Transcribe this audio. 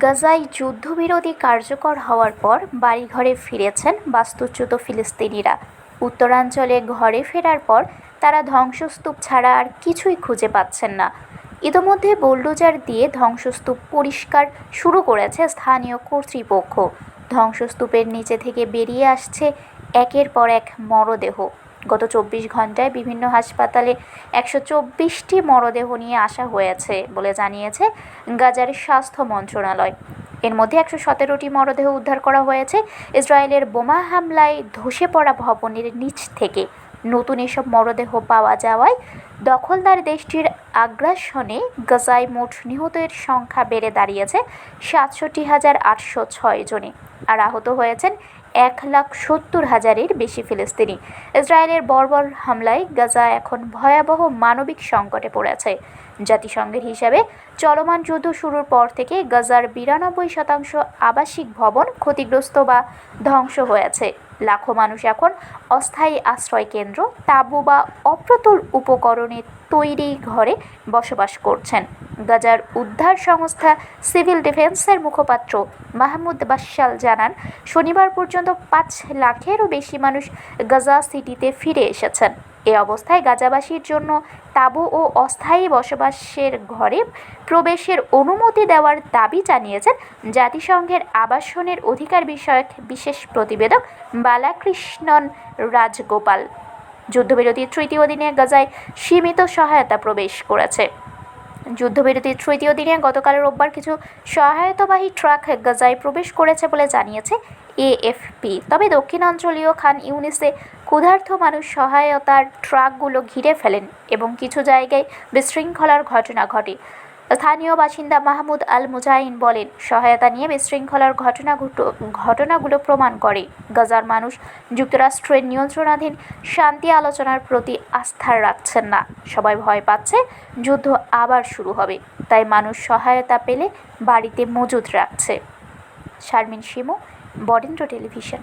গাজায় যুদ্ধবিরতি কার্যকর হওয়ার পর বাড়িঘরে ফিরেছেন বাস্তুচ্যুত ফিলিস্তিনিরা। উত্তরাঞ্চলে ঘরে ফেরার পর তারা ধ্বংসস্তূপ ছাড়া আর কিছুই খুঁজে পাচ্ছেন না। ইতোমধ্যে বোলডোজার দিয়ে ধ্বংসস্তূপ পরিষ্কার শুরু করেছে স্থানীয় কর্তৃপক্ষ। ধ্বংসস্তূপের নিচে থেকে বেরিয়ে আসছে একের পর এক মরদেহ। গত চব্বিশ ঘন্টায় বিভিন্ন হাসপাতালে একশো চব্বিশটি মরদেহ নিয়ে আসা হয়েছে বলে জানিয়েছে গাজার স্বাস্থ্য মন্ত্রণালয়। এর মধ্যে একশো সতেরোটি মরদেহ উদ্ধার করা হয়েছে। ইসরায়েলের বোমা হামলায় ধসে পড়া ভবনের নিচ থেকে নতুন এসব মরদেহ পাওয়া যাওয়ায় দখলদার দেশটির আগ্রাসনে গাজায় মোট নিহতের সংখ্যা বেড়ে দাঁড়িয়েছে সাতষট্টি হাজার আটশো ছয় জনে। আর আহত হয়েছেন এক লাখ সত্তর হাজারের বেশি ফিলিস্তিনি। ইসরায়েলের বর্বর হামলায় গাজা এখন ভয়াবহ মানবিক সংকটে পড়েছে জাতিসংঘের হিসাবে চলমান যুদ্ধ শুরুর পর থেকে গাজার বিরানব্বই শতাংশ আবাসিক ভবন ক্ষতিগ্রস্ত বা ধ্বংস হয়েছে লাখো মানুষ এখন অস্থায়ী আশ্রয় কেন্দ্র, তাঁবু বা অপ্রতুল উপকরণে তৈরি ঘরে বসবাস করছেন। গাজার উদ্ধার সংস্থা সিভিল ডিফেন্সের মুখপাত্র মাহমুদ বাশাল জানান, শনিবার পর্যন্ত পাঁচ লাখেরও বেশি মানুষ গাজা সিটিতে ফিরে এসেছেন। এ অবস্থায় গাজাবাসীর জন্য তাঁবু ও অস্থায়ী বসবাসের ঘরে প্রবেশের অনুমতি দেওয়ার দাবি জানিয়েছেন জাতিসংঘের আবাসনের অধিকার বিষয়ক বিশেষ প্রতিবেদক বালাকৃষ্ণন রাজগোপাল। যুদ্ধবিরতির তৃতীয় দিনে গাজায় সীমিত সহায়তা প্রবেশ করেছে। যুদ্ধবিরতির তৃতীয় দিনে গতকাল রোববার কিছু সহায়তাবাহী ট্রাক গাজায় প্রবেশ করেছে বলে জানিয়েছে এএফপি। তবে দক্ষিণাঞ্চলীয় খান ইউনিসে ক্ষুধার্থ মানুষ সহায়তার ট্রাকগুলো ঘিরে ফেলেন এবং কিছু জায়গায় বিশৃঙ্খলার ঘটনা ঘটে। স্থানীয় বাসিন্দা মাহমুদ আল মুজাহিন বলেন, সহায়তা নিয়ে বিশৃঙ্খলার ঘটনা ঘটনাগুলো প্রমাণ করে। গাজার মানুষ যুক্তরাষ্ট্রের নিয়ন্ত্রণাধীন শান্তি আলোচনার প্রতি আস্থা রাখছেন না। সবাই ভয় পাচ্ছে যুদ্ধ আবার শুরু হবে। তাই মানুষ সহায়তা পেলে বাড়িতে মজুদ রাখছে। শারমিন শিমু, বরেন্দ্র টেলিভিশন।